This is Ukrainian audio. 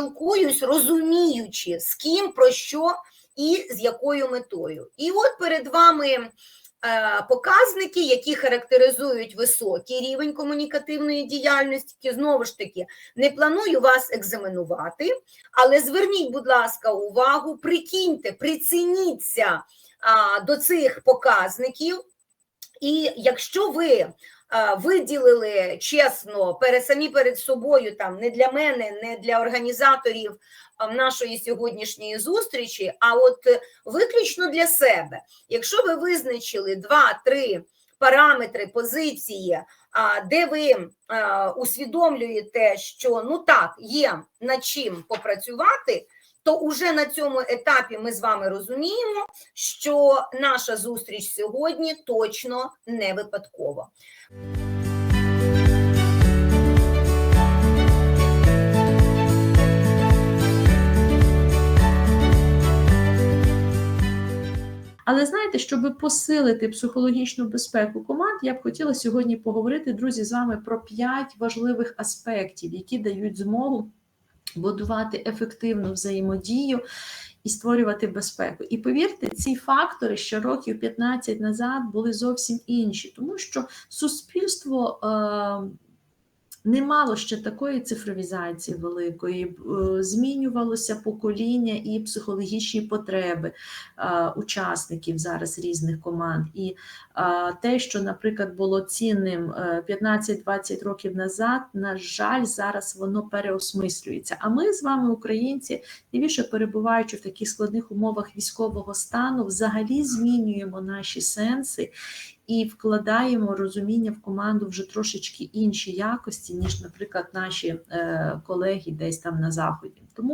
спілкуюсь, розуміючи, з ким, про що і з якою метою. І от перед вами е, показники, які характеризують високий рівень комунікативної діяльності. Знову ж таки, не планую вас екзаменувати, але зверніть, будь ласка, увагу, прикиньте, прицініться до цих показників. І якщо ви виділили чесно перед самі перед собою, там не для мене, не для організаторів нашої сьогоднішньої зустрічі, а от е, виключно для себе, якщо ви визначили два-три параметри позиції, де ви усвідомлюєте, що ну так, є над чим попрацювати, то уже на цьому етапі ми з вами розуміємо, що наша зустріч сьогодні точно не випадкова. Але знаєте, щоб посилити психологічну безпеку команд, я б хотіла сьогодні поговорити, друзі, з вами про п'ять важливих аспектів, які дають змогу будувати ефективну взаємодію і створювати безпеку. І повірте, ці фактори ще років 15 назад були зовсім інші, тому що суспільство. Е, не мало ще такої цифровізації великої, е, змінювалося покоління і психологічні потреби е, учасників зараз різних команд. І е, те, що, наприклад, було цінним е, 15-20 років назад, на жаль, зараз воно переосмислюється. А ми з вами, українці, більше перебуваючи в таких складних умовах військового стану, взагалі змінюємо наші сенси і вкладаємо розуміння в команду вже трошечки інші якості, ніж, наприклад, наші е, колеги десь там на заході. Тому